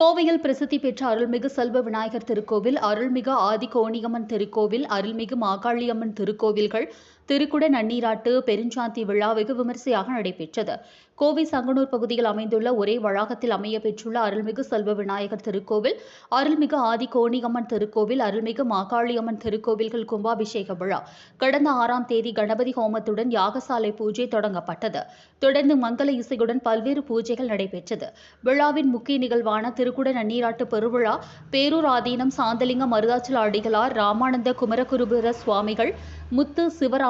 கோவையில் பிரசித்தி பெற்ற அருள்மிகு செல்வ விநாயகர் திருக்கோவில் அருள்மிகு ஆதி கோணியம்மன் திருக்கோவில் அருள்மிகு மாகாளியம்மன் திருக்கோவில்கள் திருக்குட நன்னீராட்டு பெருஞ்சாந்தி விழா வெகு விமரிசையாக நடைபெற்றது. கோவை சங்கனூர் பகுதியில் அமைந்துள்ள ஒரே வளாகத்தில் அமைய பெற்றுள்ள அருள்மிகு செல்வ விநாயகர் திருக்கோவில் அருள்மிகு ஆதி கோணியம்மன் திருக்கோவில் அருள்மிகு மாகாளியம்மன் திருக்கோவில்கள் கும்பாபிஷேக விழா. கடந்த ஆறாம் தேதி கணபதி ஹோமத்துடன் யாகசாலை பூஜை தொடங்கப்பட்டது. தொடர்ந்து மங்கள இசையுடன் பல்வேறு பூஜைகள் நடைபெற்றது. விழாவின் முக்கிய நிகழ்வான திருக்குட நன்னீராட்டு பெருவிழா பேரூர் ஆதீனம் சாந்தலிங்கம் மருதாச்சல அடிகளார் ராமானந்த குமரகுருபுர சுவாமிகள் முத்து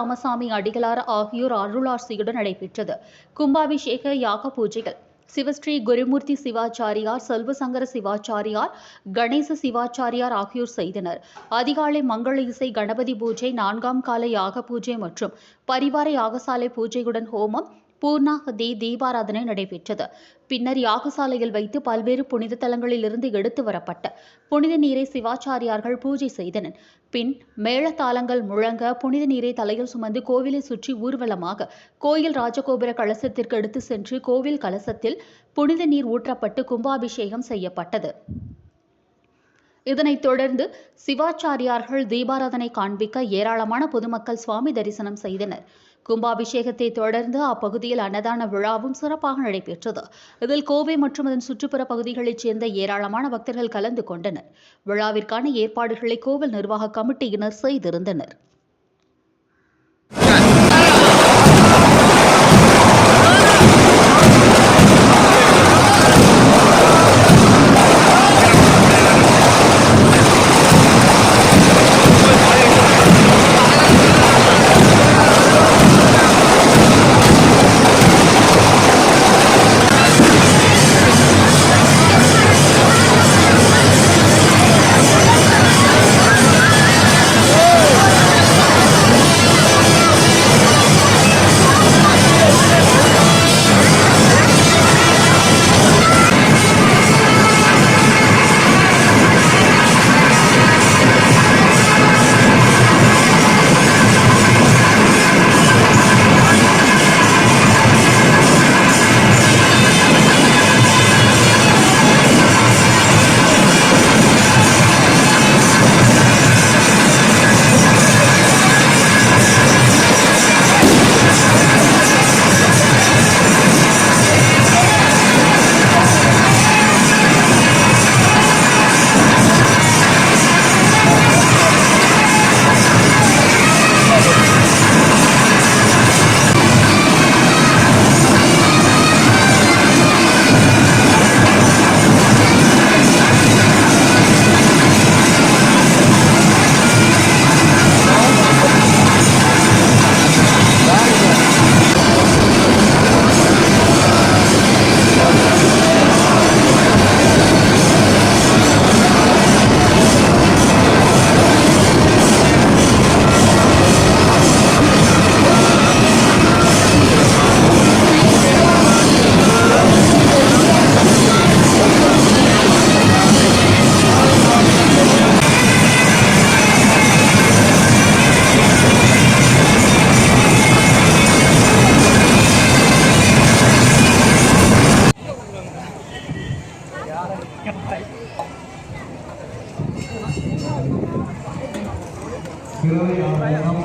ராமசாமி அடிகளார் ஆகியோர் அருளாசியுடன் நடைபெற்றது. கும்பாபிஷேக யாக பூஜைகள். சிவஸ்ரீ குருமூர்த்தி சிவாச்சாரியார் செல்வசங்கர சிவாச்சாரியார் கணேச சிவாச்சாரியார் ஆகியோர் செய்தனர். அதிகாலை மங்கள இசை கணபதி பூஜை நான்காம் கால யாக பூஜை மற்றும் பரிவார யாகசாலை பூஜையுடன் ஹோமம் பூர்ணாகதி தீபாராதனை நடைபெற்றது. பின்னர் யாகசாலையில் வைத்து பல்வேறு புனித தலங்களிலிருந்து எடுத்து வரப்பட்ட புனித நீரை சிவாச்சாரியார்கள் பூஜை செய்தனர். பின் மேளதாளங்கள் முழங்க புனித நீரை தலையில் சுமந்து கோவிலை சுற்றி ஊர்வலமாக கோயில் ராஜகோபுர கலசத்திற்கு எடுத்து சென்று கோவில் கலசத்தில் புனித நீர் ஊற்றப்பட்டு கும்பாபிஷேகம் செய்யப்பட்டது. இதனைத் தொடர்ந்து சிவாச்சாரியார்கள் தீபாராதனை காண்பிக்க ஏராளமான பொதுமக்கள் சுவாமி தரிசனம் செய்தனர். கும்பாபிஷேகத்தை தொடர்ந்து அப்பகுதியில் அன்னதான விழாவும் சிறப்பாக நடைபெற்றது. இதில் கோவை மற்றும் அதன் சுற்றுப்புற பகுதிகளைச் சேர்ந்த ஏராளமான பக்தர்கள் கலந்து கொண்டனர். விழாவிற்கான ஏற்பாடுகளை கோவில் நிர்வாக கமிட்டியினர் செய்திருந்தனர். சிறுவை ஆலயம்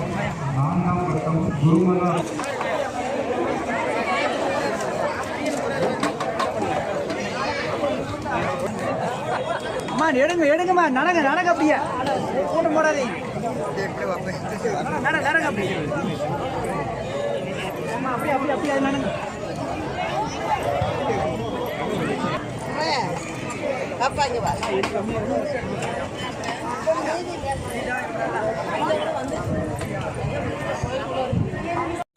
நான்காம் பட்டம் குருமலா அம்மா எடுங்க எடுங்கம்மா. நடங்க நடங்க அப்படியே. கூட்டம் போடாதீங்க. நடங்க அப்படியே. அப்படியே அப்படியே அப்படியே நடங்க. அப்பா இங்க வா. யார் யாகசாரை குறிச்சதா தெரியுமா துப்பாக்கி குடிக்கிறது யார் யாகசாரை கூடாது